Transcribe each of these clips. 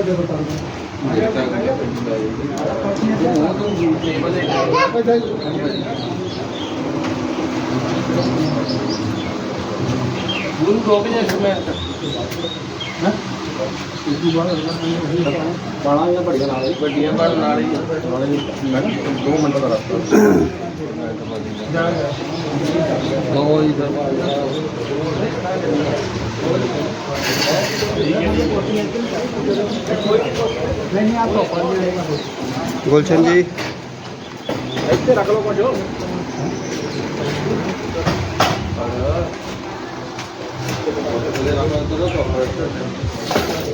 ਜਿਹਾ ਬਤਾ ਦਿਓ। ਗੁਰੂ ਜਾ ਫਿਰ ਮੈਂ ਬਾਣਾ ਜਾਂ ਬੜੀਆਂ ਨਾਲ ਹੀ? ਵੱਡੀਆਂ ਬਣ ਨਾਲ ਹੀ। ਦੋ ਮਿੰਟ ਦਾ ਰਸਤਾ। ਲੋ ਜੀ। ਤੋਂ ਜਾਏਗਾ ਗੁਲਸ਼ਨ ਜੀ ਇੱਥੇ ਰੱਖ ਲਓ ਕੁਝ।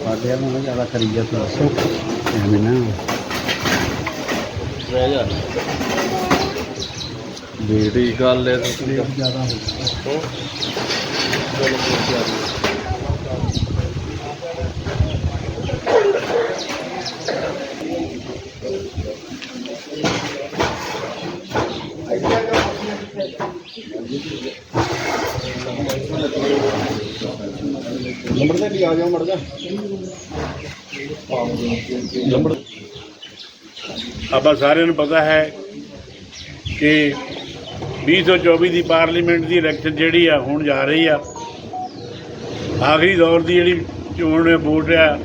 ਸਾਡੇ ਨੂੰ ਜ਼ਿਆਦਾ ਜਾ ਤੂੰ ਐਵੇਂ ਨਾ। ਰਹਿ ਜਾ। ਬੇੜੀ ਗੱਲ ਹੈ ਤੁਸੀਂ। ਜ਼ਿਆਦਾ ਹੋ ਨੰਬਰ ਤੇ ਵੀ ਆ ਜਾਓ ਮੜ ਜਾ। ਨੰਬਰ ਆਪਾਂ ਸਾਰਿਆਂ ਨੂੰ ਪਤਾ ਹੈ ਕਿ 2024 ਦੀ ਪਾਰਲੀਮੈਂਟ ਦੀ ਇਲੈਕਸ਼ਨ ਜਿਹੜੀ ਆ, ਹੁਣ ਜਾ ਰਹੀ ਆ। ਆਖਰੀ ਦੌਰ ਦੀ ਜਿਹੜੀ ਚੋਣ ਵੋਟ ਆ,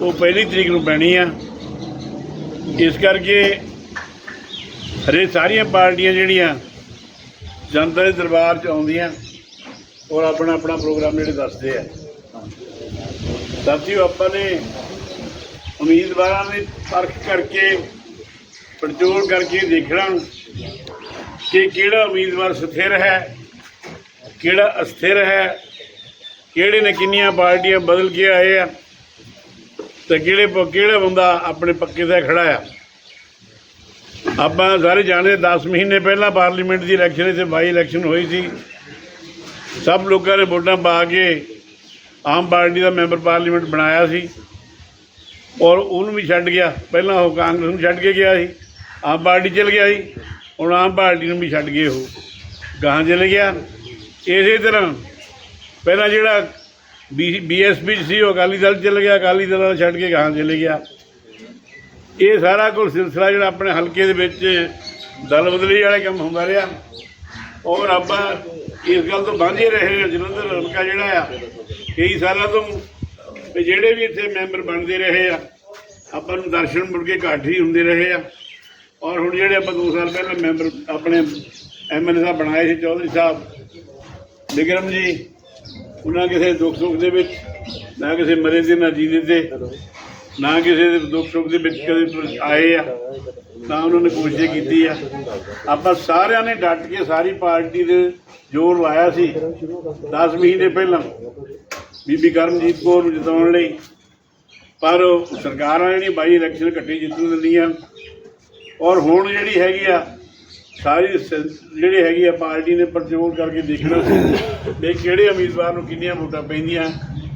ਉਹ ਪਹਿਲੀ ਤਰੀਕ ਨੂੰ ਪੈਣੀ ਆ। ਇਸ ਕਰਕੇ ਹਰੇ ਸਾਰੀਆਂ ਪਾਰਟੀਆਂ ਜਿਹੜੀਆਂ ਜਨਤਾ ਦੇ ਦਰਬਾਰ 'ਚ ਆਉਂਦੀਆਂ ਔਰ ਆਪਣਾ ਆਪਣਾ ਪ੍ਰੋਗਰਾਮ ਜਿਹੜੇ ਦੱਸਦੇ ਆ। ਸਾਥੀਓ, ਆਪਾਂ ਨੇ ਉਮੀਦਵਾਰਾਂ ਦੀ ਪਰਖ ਕਰਕੇ, ਪੜਚੋਲ ਕਰਕੇ ਦੇਖਣਾ ਕਿ ਕਿਹੜਾ ਉਮੀਦਵਾਰ ਸਥਿਰ ਹੈ, ਕਿਹੜਾ ਅਸਥਿਰ ਹੈ। ਕਿਹੜੇ ਨੇ ਕਿੰਨੀਆਂ ਪਾਰਟੀਆਂ ਬਦਲ ਕੇ ਆਏ ਆ ਤੇ ਕਿਹੜੇ ਪ- ਕਿਹੜਾ ਬੰਦਾ ਆਪਣੇ ਪੱਕੇ ਤੇ ਖੜਾ ਆ? ਆਪਾਂ ਸਾਰੇ ਜਾਣਦੇ 10 ਮਹੀਨੇ ਪਹਿਲਾਂ ਪਾਰਲੀਮੈਂਟ ਦੀ ਇਲੈਕਸ਼ਨ ਇੱਥੇ ਬਾਈ ਇਲੈਕਸ਼ਨ ਹੋਈ ਸੀ। ਸਭ ਲੋਕਾਂ ਨੇ ਵੋਟਾਂ ਪਾ ਕੇ ਆਮ ਪਾਰਟੀ ਦਾ ਮੈਂਬਰ ਪਾਰਲੀਮੈਂਟ ਬਣਾਇਆ ਸੀ। ਔਰ ਉਹਨੂੰ ਵੀ ਛੱਡ ਗਿਆ। ਪਹਿਲਾਂ ਉਹ ਕਾਂਗਰਸ ਨੂੰ ਛੱਡ ਕੇ ਗਿਆ ਸੀ। ਆਮ ਪਾਰਟੀ ਚਲ ਗਿਆ ਸੀ। ਹੁਣ ਆਮ ਪਾਰਟੀ ਨੂੰ ਵੀ ਛੱਡ ਗਏ ਉਹ ਗਾਹਾਂ ਚਲੇ ਗਿਆ। ਇਸੇ ਤਰ੍ਹਾਂ ਪਹਿਲਾਂ ਜਿਹੜਾ ਬੀਐਸਪੀ ਸੀ, ਉਹ ਅਕਾਲੀ ਦਲ ਚਲੇ ਗਿਆ, ਅਕਾਲੀ ਦਲ ਨੂੰ ਛੱਡ ਕੇ ਗਾਹਾਂ ਚਲੇ ਗਿਆ। ਇਹ ਸਾਰਾ ਕੁਝ ਸਿਲਸਿਲਾ ਜਿਹੜਾ ਆਪਣੇ ਹਲਕੇ ਦੇ ਵਿੱਚ ਦਲ ਬਦਲੀ ਵਾਲੇ ਕੰਮ ਹੁੰਦਾ ਰਿਹਾ। ਔਰ ਆਪਾਂ ਇਸ ਗੱਲ ਤੋਂ ਬਾਂਝੇ ਰਹੇ ਹਾਂ, ਜਲੰਧਰ ਹਲਕਾ ਜਿਹੜਾ ਆ ਕਈ ਸਾਲਾਂ ਤੋਂ ਜਿਹੜੇ ਵੀ ਇੱਥੇ ਮੈਂਬਰ ਬਣਦੇ ਰਹੇ ਆ, ਆਪਾਂ ਨੂੰ ਦਰਸ਼ਨ ਮੁੜ ਕੇ ਘੱਟ ਹੀ ਹੁੰਦੇ ਰਹੇ ਆ। ਔਰ ਹੁਣ ਜਿਹੜੇ ਆਪਾਂ 2 ਸਾਲ ਪਹਿਲਾਂ ਮੈਂਬਰ ਆਪਣੇ ਐਮਐਲਏ ਸਾਹਿਬ ਬਣਾਏ ਸੀ, ਚੌਧਰੀ ਸਾਹਿਬ ਵਿਕਰਮ ਜੀ ਉਹਨਾਂ ਕਿਸੇ ਦੁੱਖ ਸੁੱਖ ਦੇ ਵਿੱਚ, ਨਾ ਕਿਸੇ ਮਰੇ ਦੇ, ਨਾ ਜੀਦੇ ਤੇ ਨਾ ਕਿਸੇ ਦੇ ਦੁੱਖ ਸੁੱਖ ਦੇ ਵਿੱਚ ਕਦੇ ਆਏ ਆ। ਤਾਂ ਉਹਨਾਂ ਨੇ ਕੋਸ਼ਿਸ਼ ਕੀਤੀ ਆ। ਆਪਾਂ ਸਾਰਿਆਂ ਨੇ ਡਟ ਕੇ ਸਾਰੀ ਪਾਰਟੀ ਦੇ ਜ਼ੋਰ ਲਾਇਆ ਸੀ। 10 ਮਹੀਨੇ ਪਹਿਲਾਂ ਬੀਬੀ ਕਰਮਜੀਤ ਕੌਰ ਨੂੰ ਜਿਤਾਉਣ ਲਈ। ਪਰ ਸਰਕਾਰਾਂ ਜਿਹੜੀ ਬਾਈ ਇਲੈਕਸ਼ਨ ਕੱਟੀ ਜਿੱਤਣ ਦਿੰਦੀਆਂ ਔਰ ਹੁਣ ਜਿਹੜੀ ਹੈਗੀ ਆ ਸਾਰੀ ਸ- ਜਿਹੜੀ ਹੈਗੀ ਆ ਪਾਰਟੀ ਨੇ ਪਰਚੋਲ ਕਰਕੇ ਦੇਖਣਾ ਸੀ ਵੀ ਕਿਹੜੇ ਉਮੀਦਵਾਰ ਨੂੰ ਕਿੰਨੀਆਂ ਵੋਟਾਂ ਪੈਂਦੀਆਂ,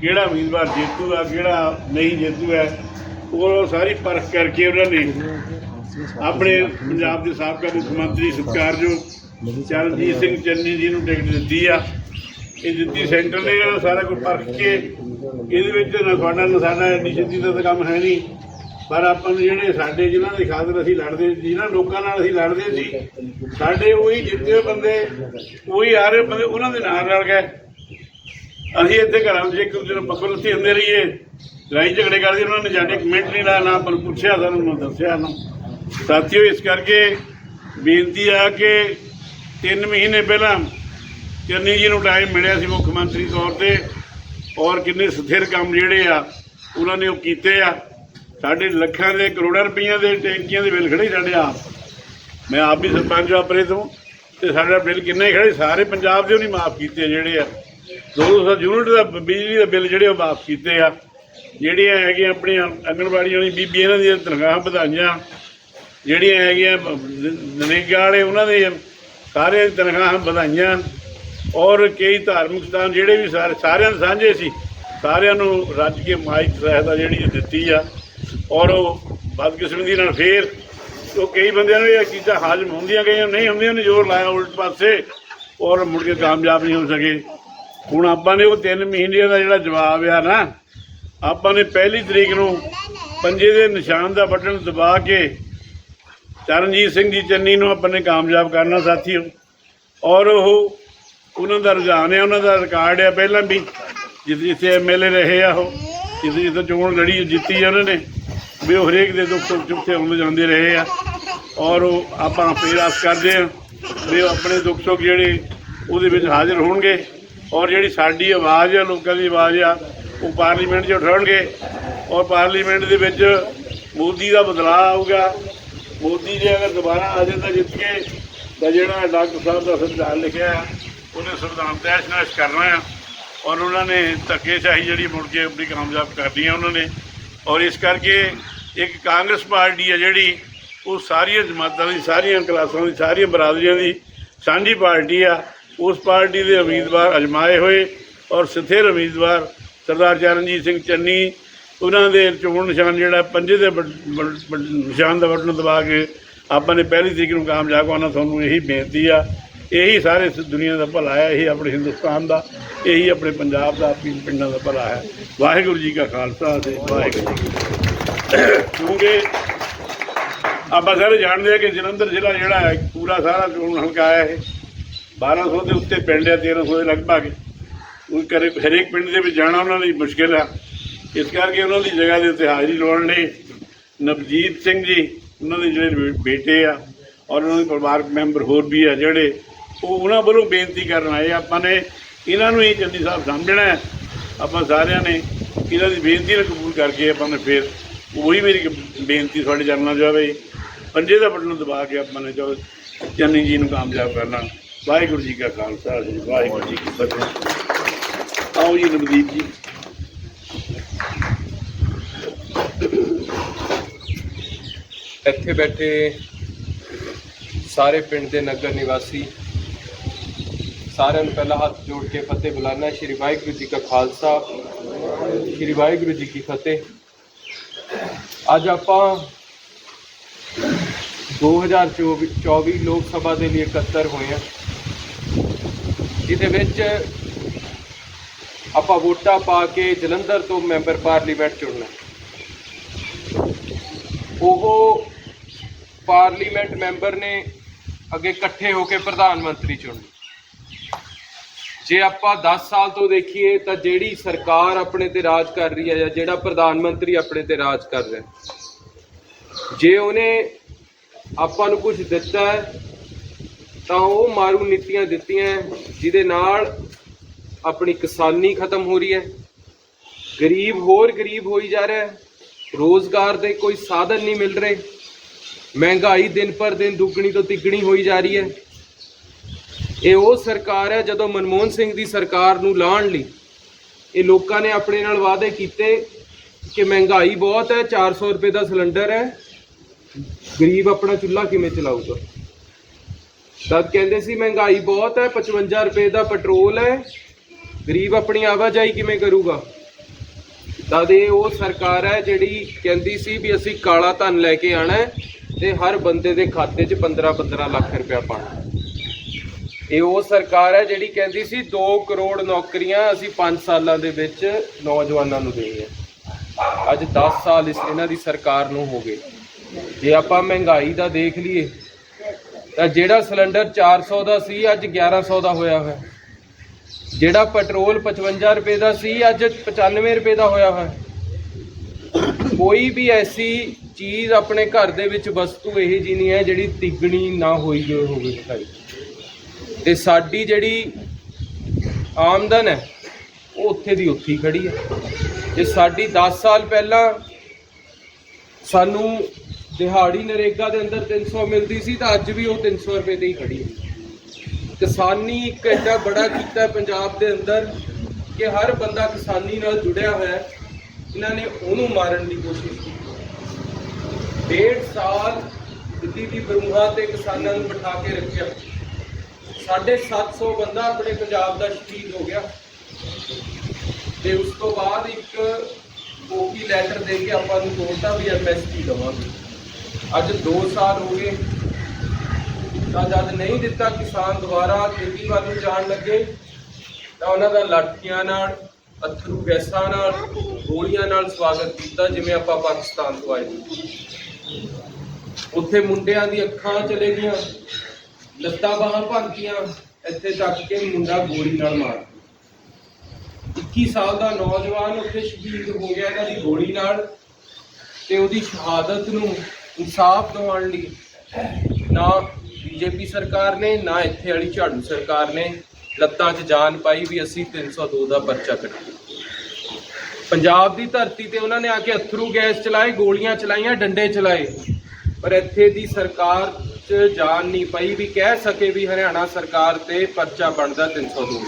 ਕਿਹੜਾ ਉਮੀਦਵਾਰ ਜੇਤੂਗਾ ਕਿਹੜਾ ਨਹੀਂ ਜੇਤੂਗਾ ਉਹ ਸਾਰੀ ਪਰਖ ਕਰਕੇ ਉਹਨਾਂ ਨੇ ਆਪਣੇ ਪੰਜਾਬ ਦੇ ਸਾਬਕਾ ਮੁੱਖ ਮੰਤਰੀ ਸਤਿਕਾਰਯੋਗ ਚਰਨਜੀਤ ਸਿੰਘ ਚੰਨੀ ਜੀ ਨੂੰ ਟਿਕਟ ਦਿੱਤੀ ਆ, ਇਹ ਦਿੱਤੀ ਸੈਂਟਰ ਨੇ, ਸਾਰਾ ਕੁਝ ਪਰਖ ਕੇ, ਇਹਦੇ ਵਿੱਚ ਨਾ ਤੁਹਾਡਾ ਨਾ ਸਾਡਾ, ਇੰਨੀ ਛੇਤੀ ਦਾ ਤਾਂ ਕੰਮ ਹੈ ਨਹੀਂ। ਪਰ ਆਪਾਂ ਨੂੰ ਜਿਹੜੇ ਸਾਡੇ ਜਿਨ੍ਹਾਂ ਦੀ ਖਾਤਰ ਅਸੀਂ ਲੜਦੇ, ਜਿਨ੍ਹਾਂ ਲੋਕਾਂ ਨਾਲ ਅਸੀਂ ਲੜਦੇ ਸੀ, ਸਾਡੇ ਉਹੀ ਜਿੱਤੇ ਹੋਏ ਬੰਦੇ, ਉਹੀ ਆ ਰਹੇ ਬੰਦੇ, ਉਹਨਾਂ ਦੇ ਨਾਲ ਰਲ ਗਏ। ਅਸੀਂ ਇੱਥੇ ਘਰਾਂ ਵਿੱਚ ਇੱਕ ਦੂਜੇ ਨੂੰ ਪੱਕੋ ਲੱਥੀ ਹੁੰਦੇ ਰਹੀਏ। ਲੜਾਈ ਝਗੜੇ ਕਰਦੇ ਉਹਨਾਂ ਨੇ ਸਾਡੇ ਕਮੈਂਟ ਨਹੀਂ ਲਾਇਆ, ਨਾ ਆਪਾਂ ਪੁੱਛਿਆ ਸਾਨੂੰ, ਨਾ ਦੱਸਿਆ ਨਾ ਸਾਥੀਓ, ਇਸ ਕਰਕੇ ਬੇਨਤੀ ਆ ਕਿ 3 ਮਹੀਨੇ ਪਹਿਲਾਂ ਚੰਨੀ ਜੀ ਨੂੰ ਟਾਈਮ ਮਿਲਿਆ ਸੀ ਮੁੱਖ ਮੰਤਰੀ ਤੌਰ ਤੇ, ਔਰ ਕਿੰਨੇ ਸਥਿਰ ਕੰਮ ਜਿਹੜੇ ਆ, ਉਹਨਾਂ ਨੇ ਉਹ ਕੀਤੇ ਆ। ਸਾਡੇ ਲੱਖਾਂ ਦੇ, ਕਰੋੜਾਂ ਰੁਪਈਆਂ ਦੇ ਟੈਂਕੀਆਂ ਦੇ ਬਿੱਲ ਖੜੇ ਸੀ ਸਾਡੇ ਆਪ। ਮੈਂ ਆਪ ਵੀ ਸਰਪੰਚ ਆਪਰੇ ਤੋਂ ਤੇ ਸਾਡਾ ਬਿੱਲ ਕਿੰਨੇ ਹੀ ਖੜੇ ਸਾਰੇ ਪੰਜਾਬ ਦੇ ਉਹ ਨਹੀਂ ਮਾਫ ਕੀਤੇ ਜਿਹੜੇ ਆ। 200 ਯੂਨਿਟ ਦਾ ਬਿਜਲੀ ਦਾ ਬਿੱਲ ਜਿਹੜੇ ਉਹ ਮਾਫ ਕੀਤੇ ਆ। ਜਿਹੜੀਆਂ ਹੈਗੀਆਂ ਆਪਣੀਆਂ ਅੰਗਣਵਾੜੀ ਵਾਲੀ ਬੀਬੀ ਇਹਨਾਂ ਦੀਆਂ ਤਨਖਾਹਾਂ ਵਧਾਈਆਂ। ਜਿਹੜੀਆਂ ਹੈਗੀਆਂ ਨਰੇਗਾ ਵਾਲੇ ਉਹਨਾਂ ਦੇ ਸਾਰੇ ਤਨਖਾਹਾਂ ਵਧਾਈਆਂ। ਔਰ ਕਈ ਧਾਰਮਿਕ ਸਥਾਨ ਜਿਹੜੇ ਵੀ ਸਾਰੇ, ਸਾਰਿਆਂ ਦੇ ਸਾਂਝੇ ਸੀ। ਸਾਰਿਆਂ ਨੂੰ ਰੱਜ ਕੇ ਮਾਈਕ ਸਹਾਇਤਾ ਜਿਹੜੀ ਦਿੱਤੀ ਆ। ਔਰ ਉਹ ਬਦਕਿਸਮਤੀ ਨਾਲ ਫੇਰ ਉਹ ਕਈ ਬੰਦਿਆਂ ਨੂੰ ਇਹ ਚੀਜ਼ਾਂ ਹਾਜ਼ਮ ਹੁੰਦੀਆਂ ਗਈਆਂ, ਨਹੀਂ ਹੁੰਦੀਆਂ ਨੇ ਜ਼ੋਰ ਲਾਇਆ ਉਲਟ ਪਾਸੇ ਔਰ ਮੁੜ ਕੇ ਕਾਮਯਾਬ ਨਹੀਂ ਹੋ ਸਕੇ। ਹੁਣ ਆਪਾਂ ਨੇ ਉਹ 3 ਮਹੀਨੇ ਦਾ ਜਿਹੜਾ ਜਵਾਬ ਆ ਨਾ, ਆਪਾਂ ਨੇ ਪਹਿਲੀ ਤਰੀਕ ਨੂੰ ਪੰਜੇ ਦੇ ਨਿਸ਼ਾਨ ਦਾ ਬਟਨ ਦਬਾ ਕੇ ਚਰਨਜੀਤ ਸਿੰਘ ਜੀ ਚੰਨੀ ਨੂੰ ਆਪਾਂ ਨੇ ਕਾਮਯਾਬ ਕਰਨਾ ਸਾਥੀਓ। ਔਰ ਉਹ ਉਹਨਾਂ ਦਾ ਰੁਝਾਨ ਹੈ ਉਹਨਾਂ ਦਾ ਰਿਕਾਰਡ ਹੈ ਪਹਿਲਾਂ ਵੀ, ਜਿੱਥੇ ਜਿੱਥੇ ਐਮਐਲਏ ਰਹੇ ਆ ਉਹ, ਜਿੱਥੇ ਜਿੱਥੇ ਚੋਣ ਲੜੀ ਜਿੱਤੀ ਆ ਉਹਨਾਂ ਨੇ। ਵੀ ਉਹ ਹਰੇਕ ਦੇ ਦੁੱਖ ਸੁੱਖ ਚੁੱਪਤੇ ਹੁੰਦੇ ਜਾਂਦੇ ਰਹੇ ਆ। ਔਰ ਉਹ ਆਪਾਂ ਫੇਰ ਆਸ ਕਰਦੇ ਆ ਵੀ ਉਹ ਆਪਣੇ ਦੁੱਖ ਸੁੱਖ ਜਿਹੜੇ ਉਹਦੇ ਵਿੱਚ ਹਾਜ਼ਰ ਹੋਣਗੇ ਔਰ ਜਿਹੜੀ ਸਾਡੀ ਆਵਾਜ਼ ਆ, ਲੋਕਾਂ ਦੀ ਆਵਾਜ਼ ਆ, ਉਹ ਪਾਰਲੀਮੈਂਟ 'ਚ ਉਠਾਉਣਗੇ। ਔਰ ਪਾਰਲੀਮੈਂਟ ਦੇ ਵਿੱਚ ਮੋਦੀ ਦਾ ਬਦਲਾਅ ਆਊਗਾ। ਮੋਦੀ ਜੇ ਅਗਰ ਦੁਬਾਰਾ ਆ ਜਾਂਦਾ ਜਿੱਤ ਕੇ ਤਾਂ ਜਿਹੜਾ ਡਾਕਟਰ ਸਾਹਿਬ ਦਾ ਸੰਵਿਧਾਨ ਲਿਖਿਆ ਆ, ਉਹਨੇ ਸੰਵਿਧਾਨ ਤੈਸ਼ ਨਾਸ਼ ਕਰਨਾ ਆ। ਔਰ ਉਹਨਾਂ ਨੇ ਧੱਕੇਸ਼ਾਹੀ ਜਿਹੜੀ ਮੁੜ ਕੇ ਆਪਣੀ ਕਾਮਯਾਬ ਕਰਨੀ ਆ ਉਹਨਾਂ ਨੇ। ਔਰ ਇਸ ਕਰਕੇ ਇੱਕ ਕਾਂਗਰਸ ਪਾਰਟੀ ਆ ਜਿਹੜੀ, ਉਹ ਸਾਰੀਆਂ ਜਮਾਤਾਂ ਦੀ, ਸਾਰੀਆਂ ਕਲਾਸਾਂ ਦੀ, ਸਾਰੀਆਂ ਬਰਾਦਰੀਆਂ ਦੀ ਸਾਂਝੀ ਪਾਰਟੀ ਆ। ਉਸ ਪਾਰਟੀ ਦੇ ਉਮੀਦਵਾਰ ਅਜਮਾਏ ਹੋਏ ਔਰ ਸਥਿਰ ਉਮੀਦਵਾਰ ਸਰਦਾਰ ਚਰਨਜੀਤ ਸਿੰਘ ਚੰਨੀ, ਉਹਨਾਂ ਦੇ ਚੋਣ ਨਿਸ਼ਾਨ ਜਿਹੜਾ ਪੰਜੇ ਦੇ ਨਿਸ਼ਾਨ ਦਾ ਬਟਨ ਦਬਾ ਕੇ ਆਪਾਂ ਨੇ ਪਹਿਲੀ ਤਰੀਕ ਨੂੰ ਕਾਮਯਾਬ ਹੋਣਾ, ਤੁਹਾਨੂੰ ਇਹੀ ਬੇਨਤੀ ਆ। ਇਹੀ ਸਾਰੇ ਦੁਨੀਆ ਦਾ ਭਲਾ ਹੈ, ਇਹੀ ਆਪਣੇ ਹਿੰਦੁਸਤਾਨ ਦਾ, ਇਹੀ ਆਪਣੇ ਪੰਜਾਬ ਦਾ, ਆਪਣੀ ਪਿੰਡਾਂ ਦਾ ਭਲਾ ਹੈ। ਵਾਹਿਗੁਰੂ ਜੀ ਕਾ ਖਾਲਸਾ ਤੇ ਵਾਹਿਗੁਰੂ ਜੀ ਕੀ ਕਿਉਂਕਿ ਆਪਾਂ ਸਾਰੇ ਜਾਣਦੇ ਆ ਕਿ ਜਲੰਧਰ ਜ਼ਿਲ੍ਹਾ ਜਿਹੜਾ ਹੈ, ਪੂਰਾ ਸਾਰਾ ਚੋਣ ਹਲਕਾ ਹੈ ਇਹ। 1200 ਦੇ ਉੱਤੇ ਪਿੰਡ ਹੈ 1300 ਦੇ ਲਗਭਗ। ਉਹ ਕਰੇ ਹਰੇਕ ਪਿੰਡ ਦੇ ਵਿੱਚ ਜਾਣਾ ਉਹਨਾਂ ਲਈ ਮੁਸ਼ਕਿਲ ਆ ਇਸ ਕਰਕੇ ਉਹਨਾਂ ਦੀ ਜਗ੍ਹਾ ਦੇ ਉੱਤੇ ਹਾਜ਼ਰੀ ਲਾਉਣ ਲਈ ਨਵਜੀਤ ਸਿੰਘ ਜੀ, ਉਹਨਾਂ ਦੇ ਜਿਹੜੇ ਬੇਟੇ ਆ ਔਰ ਉਹਨਾਂ ਦੇ ਪਰਿਵਾਰਕ ਮੈਂਬਰ ਹੋਰ ਵੀ ਆ ਜਿਹੜੇ ਉਹ ਉਹਨਾਂ ਵੱਲੋਂ ਬੇਨਤੀ ਕਰਨ ਆਏ ਆਪਾਂ ਨੇ ਇਹਨਾਂ ਨੂੰ ਹੀ ਚੰਨੀ ਸਾਹਿਬ ਸਮਝਣਾ ਹੈ। ਆਪਾਂ ਸਾਰਿਆਂ ਨੇ ਇਹਨਾਂ ਦੀ ਬੇਨਤੀ ਨੂੰ ਕਬੂਲ ਕਰਕੇ ਆਪਾਂ ਨੇ ਫਿਰ ਉਹੀ ਮੇਰੀ ਬੇਨਤੀ ਤੁਹਾਡੇ ਚਰਨਾਂ 'ਚ ਜਾਵੇ। ਪੰਜੇ ਦਾ ਬਟਨ ਦਬਾ ਕੇ ਆਪਾਂ ਨੇ ਜੋ ਚੰਨੀ ਜੀ ਨੂੰ ਕਾਮਯਾਬ ਕਰਨਾ। ਵਾਹਿਗੁਰੂ ਜੀ ਕਾ ਖਾਲਸਾ ਜੀ ਵਾਹਿਗੁਰੂ ਜੀ ਕੀ ਫਤਿਹ। ਆਓ ਜੀ ਨਵਦੀਪ ਜੀ। ਇੱਥੇ ਬੈਠੇ ਸਾਰੇ ਪਿੰਡ ਦੇ ਨਗਰ ਨਿਵਾਸੀ ਸਾਰਿਆਂ ਨੂੰ ਪਹਿਲਾਂ ਹੱਥ ਜੋੜ ਕੇ ਫਤਿਹ ਬੁਲਾਣਾ ਸ਼੍ਰੀ ਵਾਹਿਗੁਰੂ ਜੀ ਕਾ ਖਾਲਸਾ, ਸ਼੍ਰੀ ਵਾਹਿਗੁਰੂ ਜੀ ਕੀ ਫਤਿਹ। ਅੱਜ ਆਪਾਂ 2024 24 ਲੋਕ ਸਭਾ ਦੇ ਲਈ ਇਕੱਤਰ ਹੋਏ ਹਾਂ। ਜਿਹਦੇ ਵਿੱਚ ਆਪਾਂ ਵੋਟਾਂ ਪਾ ਕੇ ਜਲੰਧਰ ਤੋਂ ਮੈਂਬਰ ਪਾਰਲੀਮੈਂਟ ਚੁਣਨਾ ਉਹ ਪਾਰਲੀਮੈਂਟ ਮੈਂਬਰ ਨੇ ਅੱਗੇ ਇਕੱਠੇ ਹੋ ਕੇ ਪ੍ਰਧਾਨ ਮੰਤਰੀ ਚੁਣਨਾ। ਜੇ ਆਪਾਂ 10 ਸਾਲ ਤੋਂ ਦੇਖੀਏ ਤਾਂ ਜਿਹੜੀ ਸਰਕਾਰ ਆਪਣੇ ਤੇ ਰਾਜ ਕਰ ਰਹੀ ਹੈ ਜਾਂ ਜਿਹੜਾ ਪ੍ਰਧਾਨ ਮੰਤਰੀ ਆਪਣੇ ਤੇ ਰਾਜ ਕਰ ਰਿਹਾ ਜੇ ਉਹਨੇ ਆਪਾਂ ਨੂੰ ਕੁਝ ਦਿੱਤਾ ਤਾਂ ਉਹ ਮਾਰੂ ਨੀਤੀਆਂ ਦਿੱਤੀਆਂ ਹੈ, ਜਿਹਦੇ ਨਾਲ ਆਪਣੀ ਕਿਸਾਨੀ ਖਤਮ ਹੋ ਰਹੀ ਹੈ ਗਰੀਬ ਹੋਰ ਗਰੀਬ ਹੋਈ ਜਾ ਰਿਹਾ ਹੈ ਰੋਜ਼ਗਾਰ ਦੇ ਕੋਈ ਸਾਧਨ ਨਹੀਂ ਮਿਲ ਰਹੇ ਮਹਿੰਗਾਈ ਦਿਨ ਪਰ ਦਿਨ ਦੁੱਗਣੀ ਤੋਂ ਤਿੱਗਣੀ ਹੋਈ ਜਾ ਰਹੀ ਹੈ। ਇਹ ਉਹ ਸਰਕਾਰ ਹੈ ਜਦੋਂ ਮਨਮੋਹਨ ਸਿੰਘ ਦੀ ਸਰਕਾਰ ਨੂੰ ਲਾਉਣ ਲਈ ਇਹ ਲੋਕਾਂ ਨੇ ਆਪਣੇ ਨਾਲ ਵਾਅਦੇ ਕੀਤੇ ਕਿ ਮਹਿੰਗਾਈ ਬਹੁਤ ਹੈ 400 ਰੁਪਏ ਦਾ ਸਿਲੰਡਰ ਹੈ, ਗਰੀਬ ਆਪਣਾ ਚੁੱਲ੍ਹਾ ਕਿਵੇਂ ਚਲਾਊਗਾ? ਤਦ ਕਹਿੰਦੇ ਸੀ ਮਹਿੰਗਾਈ ਬਹੁਤ ਹੈ 55 ਰੁਪਏ ਦਾ ਪੈਟਰੋਲ ਹੈ, ਗਰੀਬ ਆਪਣੀ ਆਵਾਜਾਈ ਕਿਵੇਂ ਕਰੂਗਾ? ਤਦ ਇਹ ਉਹ ਸਰਕਾਰ ਹੈ ਜਿਹੜੀ ਕਹਿੰਦੀ ਸੀ ਵੀ ਅਸੀਂ ਕਾਲਾ ਧਨ ਲੈ ਕੇ ਆਣਾ ਹੈ ਤੇ ਹਰ ਬੰਦੇ ਦੇ ਖਾਤੇ 'ਚ 15 15 ਲੱਖ ਰੁਪਇਆ ਪਾਣਾ ਇਹ ਉਹ ਸਰਕਾਰ ਹੈ ਜਿਹੜੀ ਕਹਿੰਦੀ ਸੀ 2 ਕਰੋੜ ਨੌਕਰੀਆਂ ਅਸੀਂ 5 ਸਾਲਾਂ ਦੇ ਵਿੱਚ ਨੌਜਵਾਨਾਂ ਨੂੰ ਦੇਣੀਆਂ। ਅੱਜ 10 ਸਾਲ ਇਸ ਇਹਨਾਂ ਦੀ ਸਰਕਾਰ ਨੂੰ ਹੋ ਗਏ। ਜੇ ਆਪਾਂ ਮਹਿੰਗਾਈ ਦਾ ਦੇਖ ਲਈਏ, ਤਾਂ ਜਿਹੜਾ ਸਿਲੰਡਰ 400 ਦਾ ਸੀ, ਅੱਜ 1100 ਦਾ ਹੋਇਆ ਹੋਇਆ। ਜਿਹੜਾ ਪੈਟਰੋਲ 55 ਰੁਪਏ ਦਾ ਸੀ, ਅੱਜ 95 ਰੁਪਏ ਦਾ ਹੋਇਆ ਹੋਇਆ। ਕੋਈ ਵੀ ਐਸੀ ਚੀਜ਼ ਆਪਣੇ ਘਰ ਦੇ ਵਿੱਚ ਵਸਤੂ ਇਹ ਜੀ ਨਹੀਂ ਹੈ ਜਿਹੜੀ ਤਿੱਗਣੀ ਨਾ ਹੋਈ ਜੋ ਹੋਵੇ ਦਿਖਾਈ। ਤੇ ਸਾਡੀ ਜਿਹੜੀ ਆਮਦਨ ਹੈ, ਉਹ ਉੱਥੇ ਦੀ ਉੱਥੇ ਹੀ ਖੜੀ ਹੈ। ਜੇ ਸਾਡੀ 10 ਸਾਲ ਪਹਿਲਾਂ ਸਾਨੂੰ ਦਿਹਾੜੀ ਨਰੇਗਾ ਦੇ ਅੰਦਰ 300 ਮਿਲਦੀ ਸੀ, ਤਾਂ ਅੱਜ ਵੀ ਉਹ 300 ਰੁਪਏ ਤੇ ਹੀ ਖੜੀ ਹੈ। ਕਿਸਾਨੀ ਇੱਕ ਐਡਾ ਬੜਾ ਕੀਤਾ ਪੰਜਾਬ ਦੇ ਅੰਦਰ ਕਿ ਹਰ ਬੰਦਾ ਕਿਸਾਨੀ ਨਾਲ ਜੁੜਿਆ ਹੋਇਆ ਇਹਨਾਂ ਨੇ ਉਹਨੂੰ ਮਾਰਨ ਦੀ ਕੋਸ਼ਿਸ਼ ਕੀਤੀ। ਡੇਢ ਸਾਲ ਦਿੱਲੀ ਦੀ ਬਰੂਹਾਂ ਤੇ ਕਿਸਾਨਾਂ ਨੂੰ ਬਿਠਾ ਕੇ ਰੱਖਿਆ। ਸਾਢੇ 700 ਬੰਦਾ ਆਪਣੇ ਪੰਜਾਬ ਦਾ ਸ਼ਹੀਦ ਹੋ ਗਿਆ। ਤੇ ਉਸ ਤੋਂ ਬਾਅਦ ਇੱਕ ਕੋਕੀ ਲੈਟਰ ਦੇ ਕੇ ਆਪਾਂ ਨੂੰ ਤੋੜਤਾ ਵੀ ਐਮਐਸਪੀ ਦਵਾਂਗੇ। ਅੱਜ 2 ਸਾਲ ਹੋ ਗਏ। ਤਾਂ ਜਦ ਨਹੀਂ ਦਿੱਤਾ ਕਿਸਾਨ ਦੁਬਾਰਾ ਖੇਤੀ ਵੱਲ ਨੂੰ ਜਾਣ ਲੱਗੇ, ਤਾਂ ਉਹਨਾਂ ਦਾ ਲਾਠੀਆਂ ਨਾਲ, ਅਥਰੂ ਗੈਸਾਂ ਨਾਲ, ਗੋਲੀਆਂ ਨਾਲ ਸਵਾਗਤ ਕੀਤਾ, ਜਿਵੇਂ ਆਪਾਂ ਪਾਕਿਸਤਾਨ ਤੋਂ ਆਏ। ਉੱਥੇ ਮੁੰਡਿਆਂ ਦੀ ਅੱਖਾਂ ਚਲੇ ਗਈਆਂ। ਲੱਤਾਂ ਬਾਹਾਂ ਭੰਗੀਆਂ ਇੱਥੇ ਤੱਕ ਕਿ ਮੁੰਡਾ ਗੋਲੀ ਨਾਲ ਮਾਰ 21 ਸਾਲ ਦਾ ਨੌਜਵਾਨ ਉੱਥੇ ਸ਼ਹੀਦ ਹੋ ਗਿਆ ਇਹਨਾਂ ਦੀ ਗੋਲੀ ਨਾਲ ਤੇ ਉਹਦੀ ਸ਼ਹਾਦਤ ਨੂੰ ਇਨਸਾਫ ਦਿਵਾਉਣ ਲਈ ਨਾ ਬੀਜੇਪੀ ਸਰਕਾਰ ਨੇ, ਨਾ ਇੱਥੇ ਵਾਲੀ ਝਾੜੂ ਸਰਕਾਰ ਨੇ ਲੱਤਾਂ 'ਚ ਜਾਨ ਪਾਈ ਵੀ ਅਸੀਂ 302 ਦਾ ਪਰਚਾ ਕੱਟੀਏ ਪੰਜਾਬ ਦੀ ਧਰਤੀ ਤੇ ਉਹਨਾਂ ਨੇ ਆ ਕੇ ਅਥਰੂ ਗੈਸ ਚਲਾਏ ਗੋਲੀਆਂ ਚਲਾਈਆਂ, ਡੰਡੇ ਚਲਾਏ। ਪਰ ਇੱਥੇ ਦੀ ਸਰਕਾਰ 'ਚ ਜਾਨ ਨਹੀਂ ਪਈ ਵੀ ਕਹਿ ਸਕੇ ਵੀ ਹਰਿਆਣਾ ਸਰਕਾਰ ਤੇ ਪਰਚਾ ਬਣਦਾ 302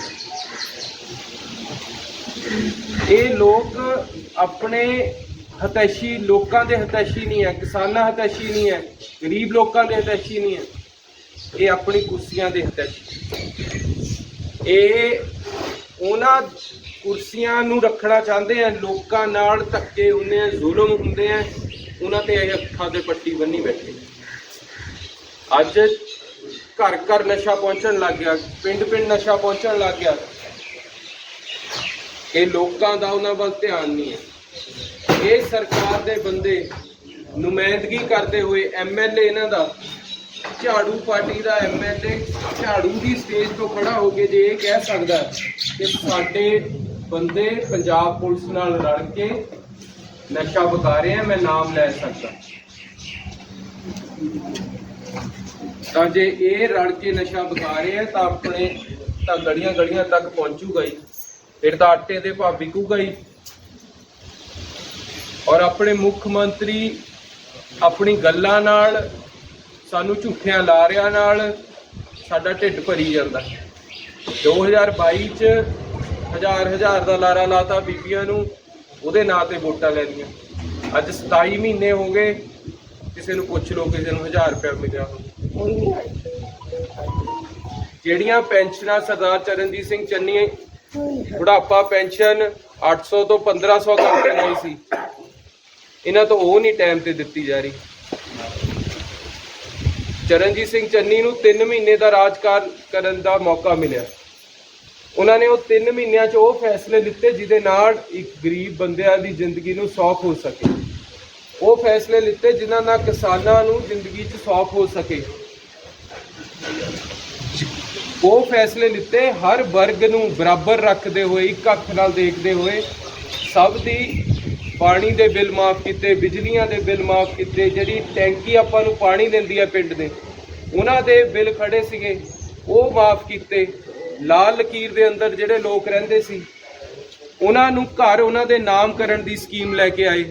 ਇਹ ਲੋਕ ਆਪਣੇ ਹਤੈਸ਼ੀ, ਲੋਕਾਂ ਦੇ ਹਤੈਸ਼ੀ ਨਹੀਂ ਹੈ, ਕਿਸਾਨਾਂ ਹਤੈਸ਼ੀ ਨਹੀਂ ਹੈ, ਗਰੀਬ ਲੋਕਾਂ ਦੇ ਹਤੈਸ਼ੀ ਨਹੀਂ ਹੈ, ਇਹ ਆਪਣੀ ਕੁਰਸੀਆਂ ਦੇ ਹਤੈਸ਼ੀ। ਇਹ ਉਹਨਾਂ ਕੁਰਸੀਆਂ ਨੂੰ ਰੱਖਣਾ ਚਾਹੁੰਦੇ ਆ, ਲੋਕਾਂ ਨਾਲ ਧੱਕੇ ਹੁੰਦੇ ਆ, ਜ਼ੁਲਮ ਹੁੰਦੇ ਆ, ਉਹਨਾਂ ਤੇ ਇਹ ਅੱਖਾਂ ਤੇ ਪੱਟੀ ਬੰਨੀ ਬੈਠੇ ਅੱਜ ਘਰ ਘਰ ਨਸ਼ਾ ਪਹੁੰਚਣ ਲੱਗ ਗਿਆ, ਪਿੰਡ ਪਿੰਡ ਨਸ਼ਾ ਪਹੁੰਚਣ ਲੱਗ ਗਿਆ। ਇਹ ਲੋਕਾਂ ਦਾ ਉਹਨਾਂ ਵੱਲ ਧਿਆਨ ਨਹੀਂ ਹੈ। ਇਹ ਸਰਕਾਰ ਦੇ ਬੰਦੇ ਨੁਮਾਇੰਦਗੀ ਕਰਦੇ ਹੋਏ ਐਮਐਲਏ ਇਹਨਾਂ ਦਾ, ਝਾੜੂ ਪਾਰਟੀ ਦਾ ਐਮਐਲਏ ਝਾੜੂ ਦੀ ਸਟੇਜ ਤੋਂ ਖੜਾ ਹੋ ਕੇ ਜੇ ਇਹ ਕਹਿ ਸਕਦਾ ਕਿ ਸਾਡੇ ਬੰਦੇ ਪੰਜਾਬ ਪੁਲਿਸ ਨਾਲ ਰਲ ਕੇ ਨਸ਼ਾ ਵਿਕਾ ਰਹੇ ਆ, ਮੈਂ ਨਾਮ ਲੈ ਸਕਦਾ। ਤਾਂ ਜੇ ਇਹ ਰਲ ਕੇ ਨਸ਼ਾ ਵਿਕਾ ਰਹੇ ਆ, ਤਾਂ ਆਪਣੇ ਤਾਂ ਗਲੀਆਂ ਗਲੀਆਂ ਤੱਕ ਪਹੁੰਚੂਗਾ ਹੀ। ਫਿਰ ਤਾਂ ਆਟੇ ਦੇ ਭਾਅ ਵਿਕੂਗਾ ਹੀ। ਔਰ ਆਪਣੇ ਮੁੱਖ ਮੰਤਰੀ ਆਪਣੀ ਗੱਲਾਂ ਨਾਲ, ਸਾਨੂੰ ਝੂਠਿਆਂ ਲਾਰਿਆਂ ਨਾਲ ਸਾਡਾ ਢਿੱਡ ਭਰੀ ਜਾਂਦਾ। 2022 ਚ ਹਜ਼ਾਰ ਹਜ਼ਾਰ ਦਾ ਲਾਰਾ ਲਾਤਾ ਬੀਬੀਆਂ ਨੂੰ, ਉਹਦੇ ਨਾਂ ਤੇ ਵੋਟਾਂ ਲੈਣੀਆਂ। ਅੱਜ 27 ਮਹੀਨੇ ਹੋ ਗਏ, ਕਿਸੇ ਨੂੰ ਪੁੱਛ ਲਓ, ਕਿਸੇ ਨੂੰ 1000 ਰੁਪਏ ਮਿਲਿਆ ਜਿਹੜੀਆਂ ਪੈਨਸ਼ਨਾਂ ਸਰਦਾਰ ਚਰਨਜੀਤ ਸਿੰਘ ਚੰਨੀ ਬੁਢਾਪਾ ਪੈਨਸ਼ਨ 800 ਤੋਂ 1500 ਕਰਕੇ ਗਈ ਸੀ। ਇਹਨਾਂ ਤੋਂ ਉਹ ਨਹੀਂ ਟਾਈਮ ਤੇ ਦਿੱਤੀ ਜਾ ਰਹੀ। ਚਰਨਜੀਤ ਸਿੰਘ ਚੰਨੀ ਨੂੰ 3 ਮਹੀਨੇ ਦਾ ਰਾਜਕਾਰ ਕਰਨ ਦਾ ਮੌਕਾ ਮਿਲਿਆ। ਉਹਨਾਂ ਨੇ ਉਹ 3 ਮਹੀਨਿਆਂ 'ਚ ਉਹ ਫੈਸਲੇ ਲਿੱਤੇ ਜਿਹਦੇ ਨਾਲ ਇੱਕ ਗਰੀਬ ਬੰਦਿਆਂ ਦੀ ਜ਼ਿੰਦਗੀ ਨੂੰ ਸੌਖ ਹੋ ਸਕੇ। ਉਹ ਫੈਸਲੇ ਲਿੱਤੇ ਜਿਨ੍ਹਾਂ ਨਾਲ ਕਿਸਾਨਾਂ ਨੂੰ ਜ਼ਿੰਦਗੀ 'ਚ ਸੌਖ ਹੋ ਸਕੇ। ਉਹ ਫੈਸਲੇ ਲਿੱਤੇ, ਹਰ ਵਰਗ ਨੂੰ ਬਰਾਬਰ ਰੱਖਦੇ ਹੋਏ, ਇੱਕ ਅੱਖ ਨਾਲ ਦੇਖਦੇ ਹੋਏ, ਸਭ ਦੀ ਪਾਣੀ ਦੇ ਬਿੱਲ ਮਾਫ ਕੀਤੇ, ਬਿਜਲੀਆਂ ਦੇ ਬਿੱਲ ਮਾਫ ਕੀਤੇ, ਜਿਹੜੀ ਟੈਂਕੀ ਆਪਾਂ ਨੂੰ ਪਾਣੀ ਦਿੰਦੀ ਹੈ ਪਿੰਡ ਦੇ, ਉਹਨਾਂ ਦੇ ਬਿੱਲ ਖੜੇ ਸੀਗੇ, ਉਹ ਮਾਫ ਕੀਤੇ। ਲਾਲ ਲਕੀਰ ਦੇ ਅੰਦਰ ਜਿਹੜੇ ਲੋਕ ਰਹਿੰਦੇ ਸੀ, ਉਹਨਾਂ ਨੂੰ ਘਰ ਉਹਨਾਂ ਦੇ ਨਾਮ ਕਰਨ ਦੀ ਸਕੀਮ ਲੈ ਕੇ ਆਏ।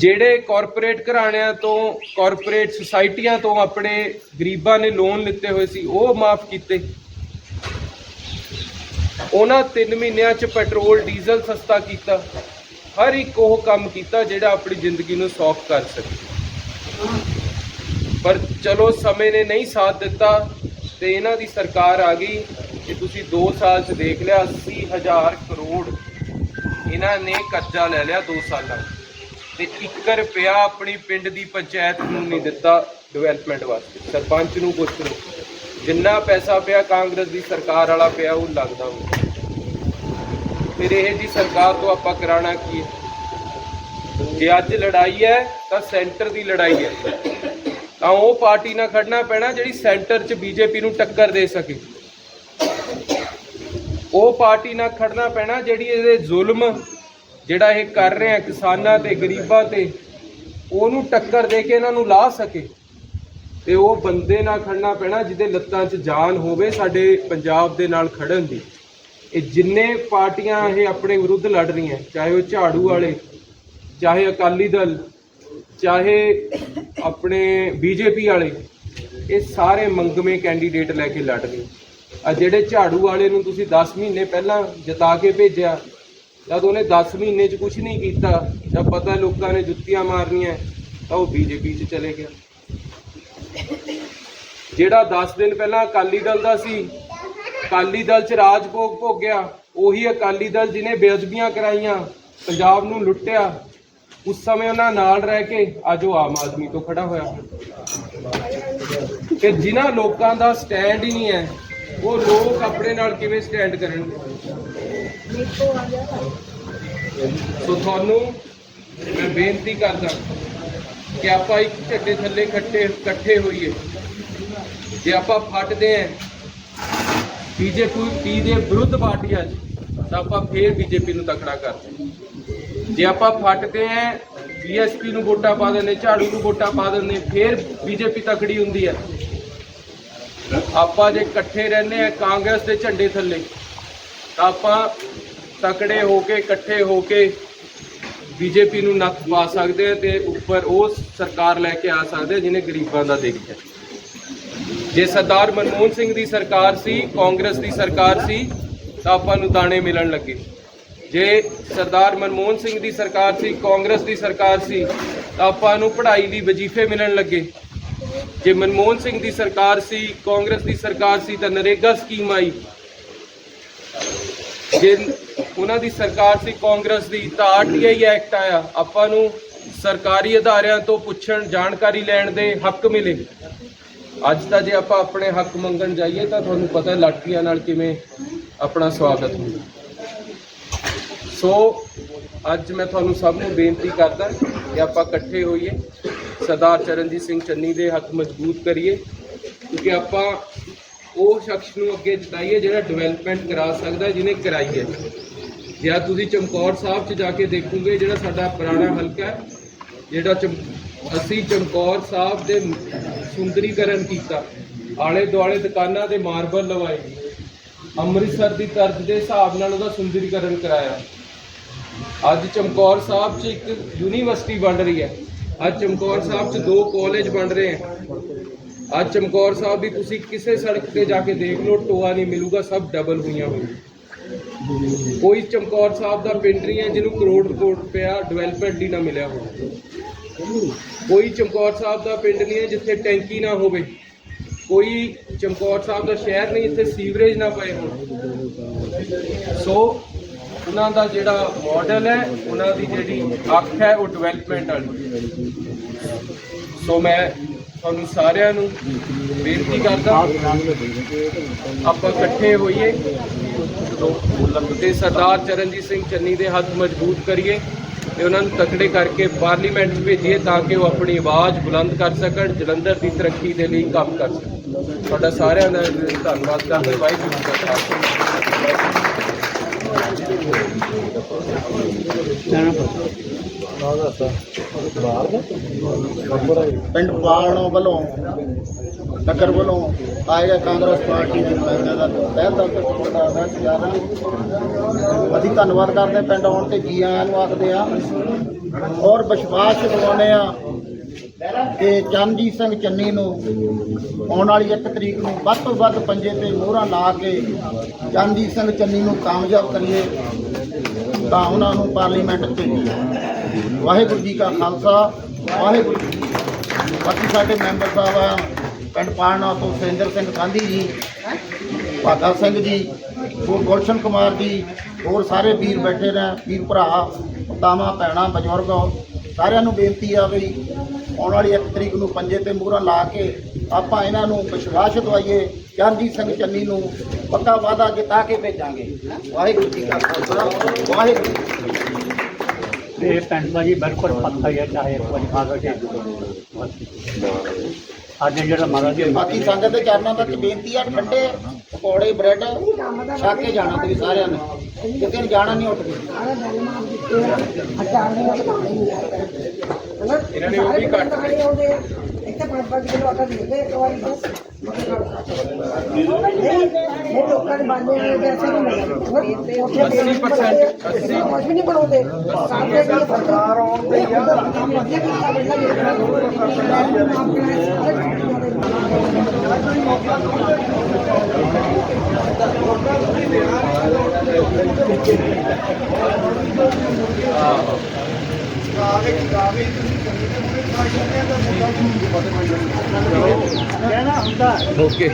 ਜਿਹੜੇ ਕਾਰਪੋਰੇਟ ਘਰਾਣਿਆਂ ਤੋਂ ਕਾਰਪੋਰੇਟ ਸੁਸਾਇਟੀਆਂ ਤੋਂ ਆਪਣੇ ਗਰੀਬਾਂ ਨੇ ਲੋਨ ਲਿੱਤੇ ਹੋਏ ਸੀ, ਉਹ ਮਾਫ ਕੀਤੇ। ਉਹਨਾਂ 3 ਮਹੀਨਿਆਂ 'ਚ ਪੈਟਰੋਲ ਡੀਜ਼ਲ ਸਸਤਾ ਕੀਤਾ। ਹਰ ਇੱਕ ਉਹ ਕੰਮ ਕੀਤਾ ਜਿਹੜਾ ਆਪਣੀ ਜ਼ਿੰਦਗੀ ਨੂੰ ਸੌਖ ਕਰ ਸਕੇ। ਪਰ ਚਲੋ ਸਮੇਂ ਨੇ ਨਹੀਂ ਸਾਥ ਦਿੱਤਾ ਤੇ ਇਹਨਾਂ ਦੀ ਸਰਕਾਰ ਆ ਗਈ ਕਿ ਤੁਸੀਂ 2 ਸਾਲ 'ਚ ਦੇਖ ਲਿਆ 80000 ਕਰੋੜ ਇਹਨਾਂ ਨੇ ਕਰਜ਼ਾ ਲੈ ਲਿਆ 2 ਸਾਲਾਂ ਤੇ 1 ਰੁਪਿਆ ਆਪਣੀ ਪਿੰਡ ਦੀ ਪੰਚਾਇਤ ਨੂੰ ਨਹੀਂ ਦਿੱਤਾ ਡਿਵੈਲਪਮੈਂਟ ਵਾਸਤੇ। ਸਰਪੰਚ ਨੂੰ ਪੁੱਛ ਲਓ ਜਿੰਨਾ ਪੈਸਾ ਪਿਆ ਕਾਂਗਰਸ ਦੀ ਸਰਕਾਰ ਵਾਲਾ ਪਿਆ, ਉਹ ਲੱਗਦਾ ਹੋਊ ਫਿਰ ਇਹ ਜੀ ਸਰਕਾਰ ਤੋਂ ਆਪਾਂ ਕਰਾਣਾ ਕੀ ਹੈ? ਜੇ ਅੱਜ ਲੜਾਈ ਹੈ, ਤਾਂ ਸੈਂਟਰ ਦੀ ਲੜਾਈ ਹੈ। ਤਾਂ ਉਹ ਪਾਰਟੀ ਨਾਲ ਖੜਨਾ ਪੈਣਾ ਜਿਹੜੀ ਸੈਂਟਰ 'ਚ ਬੀਜੇਪੀ ਨੂੰ ਟੱਕਰ ਦੇ ਸਕੇ। ਉਹ ਪਾਰਟੀ ਨਾਲ ਖੜਨਾ ਪੈਣਾ ਜਿਹੜੀ ਇਹਦੇ ਜ਼ੁਲਮ ਜਿਹੜਾ ਇਹ ਕਰ ਰਹੇ ਆ ਕਿਸਾਨਾਂ ਤੇ, ਗਰੀਬਾਂ ਤੇ, ਉਹਨੂੰ ਟੱਕਰ ਦੇ ਕੇ ਇਹਨਾਂ ਨੂੰ ਲਾ ਸਕੇ। ਤੇ ਉਹ ਬੰਦੇ ਨਾਲ ਖੜਨਾ ਪੈਣਾ ਜਿਹਦੇ ਲੱਤਾਂ 'ਚ ਜਾਨ ਹੋਵੇ ਸਾਡੇ ਪੰਜਾਬ ਦੇ ਨਾਲ ਖੜਨ ਦੀ। ਇਹ ਜਿੰਨੇ ਪਾਰਟੀਆਂ ਇਹ ਆਪਣੇ ਵਿਰੁੱਧ ਲੜ ਰਹੀਆਂ, ਚਾਹੇ ਉਹ ਝਾੜੂ ਵਾਲੇ, ਚਾਹੇ ਅਕਾਲੀ ਦਲ, ਚਾਹੇ ਆਪਣੇ ਬੀਜੇਪੀ ਵਾਲੇ, ਇਹ ਸਾਰੇ ਮੰਗਵੇਂ ਕੈਂਡੀਡੇਟ ਲੈ ਕੇ ਲੜ ਰਹੇ। ਆ ਜਿਹੜੇ ਝਾੜੂ ਵਾਲੇ ਨੂੰ ਤੁਸੀਂ 10 ਮਹੀਨੇ ਪਹਿਲਾਂ ਜਿਤਾ ਕੇ ਭੇਜਿਆ ਜਦ ਉਹਨੇ 10 ਮਹੀਨੇ 'ਚ ਕੁਝ ਨਹੀਂ ਕੀਤਾ, ਜਦ ਪਤਾ ਲੋਕਾਂ ਨੇ ਜੁੱਤੀਆਂ ਮਾਰਨੀਆਂ, ਤਾਂ ਉਹ ਬੀਜੇਪੀ 'ਚ ਚਲੇ ਗਿਆ। ਜਿਹੜਾ 10 ਦਿਨ ਪਹਿਲਾਂ ਅਕਾਲੀ ਦਲ ਦਾ ਸੀ, ਅਕਾਲੀ ਦਲ 'ਚ ਰਾਜ ਭੋਗ ਭੋਗਿਆ, ਉਹੀ ਅਕਾਲੀ ਦਲ ਜਿਹਨੇ ਬੇਅਦਬੀਆਂ ਕਰਾਈਆਂ, ਪੰਜਾਬ ਨੂੰ ਲੁੱਟਿਆ, ਉਸ ਸਮੇਂ ਉਹਨਾਂ ਨਾਲ ਰਹਿ ਕੇ ਅੱਜ ਉਹ ਆਮ ਆਦਮੀ ਤੋਂ ਖੜਾ ਹੋਇਆ। ਕਿ ਜਿਨ੍ਹਾਂ ਲੋਕਾਂ ਦਾ ਸਟੈਂਡ ਹੀ ਨਹੀਂ ਹੈ, ਉਹ ਲੋਕ ਆਪਣੇ ਨਾਲ ਕਿਵੇਂ ਸਟੈਂਡ ਕਰਨਗੇ? ਸੋ ਤੁਹਾਨੂੰ ਮੈਂ ਬੇਨਤੀ ਕਰਦਾ ਕਿ ਆਪਾਂ ਇੱਕ ਝੰਡੇ ਥੱਲੇ ਇਕੱਠੇ ਇਕੱਠੇ ਹੋਈਏ। ਜੇ ਆਪਾਂ ਫਟਦੇ ਆਂ ਬੀਜੇਪੀ ਦੇ ਵਿਰੁੱਧ ਪਾਰਟੀਆਂ 'ਚ ਤਾਂ ਆਪਾਂ ਫੇਰ ਬੀਜੇਪੀ ਨੂੰ ਤਕੜਾ ਕਰਦੇ ਜੇ ਆਪਾਂ ਫਟਦੇ ਆਂ ਬੀਐਸਪੀ ਨੂੰ ਵੋਟਾਂ ਪਾ ਦਿੰਦੇ ਝਾੜੂ ਨੂੰ ਵੋਟਾਂ ਪਾ ਦਿੰਦੇ ਫੇਰ ਬੀਜੇਪੀ ਤਕੜੀ ਹੁੰਦੀ ਹੈ ਆਪਾਂ ਜੇ ਇਕੱਠੇ ਰਹਿੰਦੇ ਆ ਕਾਂਗਰਸ ਦੇ ਝੰਡੇ ਥੱਲੇ ਤਾਂ ਆਪਾਂ ਤਕੜੇ ਹੋ ਕੇ, ਇਕੱਠੇ ਹੋ ਕੇ ਬੀਜੇਪੀ ਨੂੰ ਨੱਥ ਪਾ ਸਕਦੇ ਆ ਤੇ ਉੱਪਰ ਉਹ ਸਰਕਾਰ ਲੈ ਕੇ ਆ ਸਕਦੇ ਜਿਹਨੇ ਗਰੀਬਾਂ ਦਾ ਦੇਖਿਆ ਜੇ ਸਰਦਾਰ ਮਨਮੋਹਨ ਸਿੰਘ ਦੀ ਸਰਕਾਰ ਸੀ, ਕਾਂਗਰਸ ਦੀ ਸਰਕਾਰ ਸੀ, ਤਾਂ ਆਪਾਂ ਨੂੰ ਦਾਣੇ ਮਿਲਣ ਲੱਗੇ। ਜੇ ਸਰਦਾਰ ਮਨਮੋਹਨ ਸਿੰਘ ਦੀ ਸਰਕਾਰ ਸੀ, ਕਾਂਗਰਸ ਦੀ ਸਰਕਾਰ ਸੀ, ਤਾਂ ਆਪਾਂ ਨੂੰ ਪੜ੍ਹਾਈ ਲਈ ਵਜ਼ੀਫੇ ਮਿਲਣ ਲੱਗੇ। ਜੇ ਮਨਮੋਹਨ ਸਿੰਘ ਦੀ ਸਰਕਾਰ ਸੀ, ਕਾਂਗਰਸ ਦੀ ਸਰਕਾਰ ਸੀ, ਤਾਂ ਨਰੇਗਾ ਸਕੀਮ ਆਈ। ਜੇ ਉਹਨਾਂ ਦੀ ਸਰਕਾਰ ਸੀ, ਕਾਂਗਰਸ ਦੀ, ਤਾਂ ਆਰਟੀਆਈ ਐਕਟ ਆਇਆ। ਆਪਾਂ ਨੂੰ ਸਰਕਾਰੀ ਅਦਾਰਿਆਂ ਤੋਂ ਪੁੱਛਣ, ਜਾਣਕਾਰੀ ਲੈਣ ਦੇ ਹੱਕ ਮਿਲੇ। ਅੱਜ ਤਾਂ ਜੇ ਆਪਾਂ ਆਪਣੇ ਹੱਕ ਮੰਗਣ ਜਾਈਏ ਤਾਂ ਤੁਹਾਨੂੰ ਪਤਾ ਲਾਠੀਆਂ ਨਾਲ ਕਿਵੇਂ ਆਪਣਾ ਸਵਾਗਤ ਹੁੰਦਾ। ਸੋ, ਅੱਜ ਮੈਂ ਤੁਹਾਨੂੰ ਸਭ ਨੂੰ ਬੇਨਤੀ ਕਰਦਾ ਕਿ ਆਪਾਂ ਇਕੱਠੇ ਹੋਈਏ, ਸਰਦਾਰ ਚਰਨਜੀਤ ਸਿੰਘ ਚੰਨੀ ਦੇ ਹੱਕ ਮਜ਼ਬੂਤ ਕਰੀਏ, ਕਿਉਂਕਿ ਆਪਾਂ ਉਹ ਸ਼ਖਸ ਨੂੰ ਅੱਗੇ ਜਿਤਾਈਏ ਜਿਹੜਾ ਡਿਵੈਲਪਮੈਂਟ ਕਰਾ ਸਕਦਾ ਜਿਹਨੇ ਕਰਾਈ ਹੈ। ਜੇ ਅੱਜ ਤੁਸੀਂ ਚਮਕੌਰ ਸਾਹਿਬ 'ਚ ਜਾ ਕੇ ਦੇਖੋਗੇ, ਜਿਹੜਾ ਸਾਡਾ ਪੁਰਾਣਾ ਹਲਕਾ ਹੈ, ਜਿਹੜਾ ਚਮ, ਅਸੀਂ ਚਮਕੌਰ ਸਾਹਿਬ ਦੇ ਸੁੰਦਰੀਕਰਨ ਕੀਤਾ। ਆਲੇ ਦੁਆਲੇ ਦੁਕਾਨਾਂ ਦੇ ਮਾਰਬਲ ਲਵਾਏ। ਅੰਮ੍ਰਿਤਸਰ ਦੀ ਤਰਜ਼ ਦੇ ਹਿਸਾਬ ਨਾਲ ਉਹਦਾ ਸੁੰਦਰੀਕਰਨ ਕਰਾਇਆ। ਅੱਜ ਚਮਕੌਰ ਸਾਹਿਬ 'ਚ ਇੱਕ ਯੂਨੀਵਰਸਿਟੀ ਬਣ ਰਹੀ ਹੈ। ਅੱਜ ਚਮਕੌਰ ਸਾਹਿਬ 'ਚ ਦੋ ਕਾਲਜ ਬਣ ਰਹੇ ਹਨ ਅੱਜ ਚਮਕੌਰ ਸਾਹਿਬ ਵੀ ਤੁਸੀਂ ਕਿਸੇ ਸੜਕ ਤੇ ਜਾ ਕੇ ਦੇਖ ਲਓ, ਟੋਆ ਨਹੀਂ ਮਿਲੂਗਾ, ਸਭ ਡਬਲ ਹੋਈਆਂ ਹੋਈਆਂ। ਕੋਈ ਚਮਕੌਰ ਸਾਹਿਬ ਦਾ ਪਿੰਡ ਨਹੀਂ ਹੈ ਜਿਹਨੂੰ ਕਰੋੜ ਕਰੋੜ ਰੁਪਇਆ ਡਿਵੈਲਪਮੈਂਟ ਲਈ ਨਾ ਮਿਲਿਆ ਹੋਵੇ। ਕੋਈ ਚਮਕੌਰ ਸਾਹਿਬ ਦਾ ਪਿੰਡ ਨਹੀਂ ਹੈ ਜਿੱਥੇ ਟੈਂਕੀ ਨਾ ਹੋਵੇ। ਕੋਈ ਚਮਕੌਰ ਸਾਹਿਬ ਦਾ ਸ਼ਹਿਰ ਨਹੀਂ ਜਿੱਥੇ ਸੀਵਰੇਜ ਨਾ ਪਏ ਹੋਣ। ਸੋ ਉਹਨਾਂ ਦਾ ਜਿਹੜਾ ਮਾਡਲ ਹੈ, ਉਹਨਾਂ ਦੀ ਜਿਹੜੀ ਅੱਖ ਹੈ, ਉਹ ਡਿਵੈਲਪਮੈਂਟ ਵਾਲੀ। ਸੋ ਮੈਂ ਤੁਹਾਨੂੰ ਸਾਰਿਆਂ ਨੂੰ ਬੇਨਤੀ ਕਰਦਾ, ਆਪਾਂ ਇਕੱਠੇ ਹੋਈਏ। ਤੇ ਸਰਦਾਰ ਚਰਨਜੀਤ ਸਿੰਘ ਚੰਨੀ ਦੇ ਹੱਥ ਮਜ਼ਬੂਤ ਕਰੀਏ ਤੇ ਉਹਨਾਂ ਨੂੰ ਤਕੜੇ ਕਰਕੇ ਪਾਰਲੀਮੈਂਟ 'ਚ ਭੇਜੀਏ ਤਾਂ ਕਿ ਉਹ ਆਪਣੀ ਆਵਾਜ਼ ਬੁਲੰਦ ਕਰ ਸਕਣ, ਜਲੰਧਰ ਦੀ ਤਰੱਕੀ ਦੇ ਲਈ ਕੰਮ ਕਰ ਸਕਣ। ਤੁਹਾਡਾ ਸਾਰਿਆਂ ਦਾ ਧੰਨਵਾਦ ਕਰਦੇ ਵਾਹਿਗੁਰੂ ਜੀ ਕਾ ਖਾਲਸਾ। ਪਿੰਡ ਪਾਲਣੋਂ ਵੱਲੋਂ, ਨਗਰ ਵੱਲੋਂ ਆਏ ਕਾਂਗਰਸ ਪਾਰਟੀ ਦੇ ਨੁਮਾਇੰਦਿਆਂ ਦਾ ਤਹਿ ਦਿਲ ਦਾ ਮੈਂ ਜ਼ਿਆਦਾ ਅਸੀਂ ਧੰਨਵਾਦ ਕਰਦੇ ਪਿੰਡ ਆਉਣ ਤੇ, ਜੀ ਆਇਆਂ ਨੂੰ ਆਖਦੇ ਆ ਔਰ ਵਿਸ਼ਵਾਸ ਦਿਵਾਉਂਦੇ ਆ ਕਿ ਚਰਨਜੀਤ ਸਿੰਘ ਚੰਨੀ ਨੂੰ ਆਉਣ ਵਾਲੀ ਇੱਕ ਤਰੀਕ ਨੂੰ ਵੱਧ ਤੋਂ ਵੱਧ ਪੰਜੇ ਤੇ ਮੋਹਰਾਂ ਲਾ ਕੇ ਚਰਨਜੀਤ ਸਿੰਘ ਚੰਨੀ ਨੂੰ ਕਾਮਯਾਬ ਕਰੀਏ ਤਾਂ ਉਹਨਾਂ ਨੂੰ ਪਾਰਲੀਮੈਂਟ 'ਚ ਭੇਜੀਏ। ਵਾਹਿਗੁਰੂ ਜੀ ਕਾ ਖਾਲਸਾ, ਵਾਹਿਗੁਰੂ ਜੀ ਬਾਕੀ ਸਾਡੇ ਮੈਂਬਰ ਸਾਹਿਬ ਆ, ਪਿੰਡ ਪਾਲਣਾ ਤੋਂ ਸੁਰਿੰਦਰ ਸਿੰਘ ਗਾਂਧੀ ਜੀ ਭਾਗਾ ਸਿੰਘ ਜੀ, ਹੋਰ ਗੁਲਸ਼ਨ ਕੁਮਾਰ ਜੀ, ਹੋਰ ਸਾਰੇ ਵੀਰ ਬੈਠੇ ਨੇ, ਵੀਰ ਭਰਾ ਮਾਤਾਵਾਂ ਭੈਣਾਂ, ਬਜ਼ੁਰਗ। ਸਾਰਿਆਂ ਨੂੰ ਬੇਨਤੀ ਆ ਵੀ ਆਉਣ ਵਾਲੀ ਇੱਕ ਤਰੀਕ ਨੂੰ ਪੰਜੇ ਤੇ ਮੂਹਰਾਂ ਲਾ ਕੇ ਆਪਾਂ ਇਹਨਾਂ ਨੂੰ ਵਿਸ਼ਵਾਸ ਦਵਾਈਏ ਚਰਨਜੀਤ ਸਿੰਘ ਚੰਨੀ ਨੂੰ ਪੱਕਾ ਵਾਅਦਾ ਜਿਤਾ ਕੇ ਭੇਜਾਂਗੇ। ਵਾਹਿਗੁਰੂ ਜੀ ਕਾ ਖਾਲਸਾ, ਵਾਹਿਗੁਰੂ ਇਹ ਪਿੰਡ ਦਾ ਜੀ ਬਿਲਕੁਲ ਪੱਕਾ ਹੀ ਹੈ ਚਾਹੇ ਇੱਕ ਵਾਰੀ ਖਾਦਾ ਕੇ ਅੱਜ ਜਿਹੜਾ ਮਹਾਰਾਜ ਜੀ ਬਾਕੀ ਸੰਗਤ ਦੇ ਚਰਨਾਂ ਤੱਕ ਬੇਨਤੀ ਆ ਠੰਡੇ ਪਕੌੜੇ ਬ੍ਰੈਡ ਛਕ ਕੇ ਜਾਣਾ ਤੁਸੀਂ ਸਾਰਿਆਂ ਨੇ। ਕਿਤੇ ਨੂੰ ਜਾਣਾ ਨਹੀਂ ਉੱਠ ਕੇ। ਇਹਨਾਂ ਨੇ ਉਹ ਵੀ ਕੱਟ ਇੱਥੇ ਪੰਜ ਪੰਜ ਕਿਲੋ ਆਟਾ ਦੇ ਦੇ ਇੱਕ ਵਾਰੀ ਬਸ। ਇਹ ਲੋਕਾਂ ਦੇ ਬਾਨੇ ਨੇ ਕਿ ਨਹੀਂ ਮਿਲਦੇ 80% ਅਸੀਂ ਕੁਝ ਵੀ ਨਹੀਂ ਬਣਾਉਂਦੇ ਸਾਡੇ ਦੀ ਸਰਕਾਰ ਆਉਣ ਤੇ ਯਾਰ ਕੰਮ ਅੱਗੇ ਵੀ ਕਰ ਲੈਣਾ ਓਕੇ